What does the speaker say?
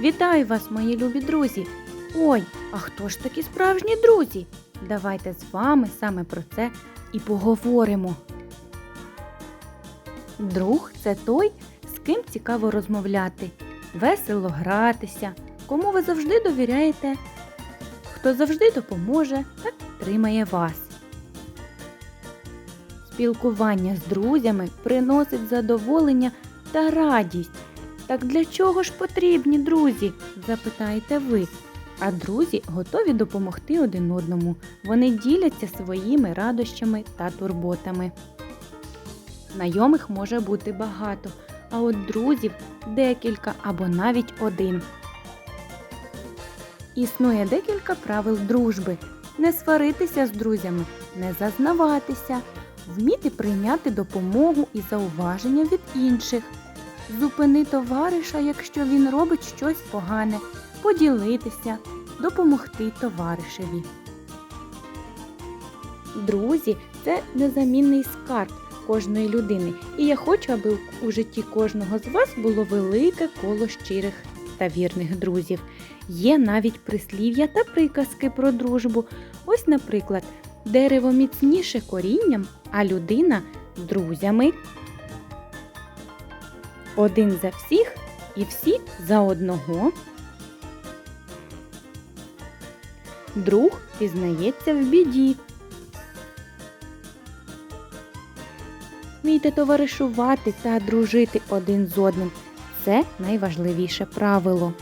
Вітаю вас, мої любі друзі! Ой, а хто ж такі справжні друзі? Давайте з вами саме про це і поговоримо. Друг це той, з ким цікаво розмовляти, весело гратися, кому ви завжди довіряєте, хто завжди допоможе та підтримає вас. Спілкування з друзями приносить задоволення та радість. Так для чого ж потрібні друзі? запитаєте ви. А друзі готові допомогти один одному. Вони діляться своїми радощами та турботами. Знайомих може бути багато, а от друзів декілька або навіть один. Існує декілька правил дружби: не сваритися з друзями, не зазнаватися, вміти прийняти допомогу і зауваження від інших, зупини товариша, якщо він робить щось погане, поділитися, допомогти товаришеві. Друзі це незамінний скарб кожної людини, і я хочу, аби у житті кожного з вас було велике коло щирих та вірних друзів. Є навіть прислів'я та приказки про дружбу. Ось, наприклад, дерево міцніше корінням, а людина друзями. Один за всіх і всі за одного. Друг пізнається в біді. Вмійте товаришувати та дружити один з одним. Це найважливіше правило.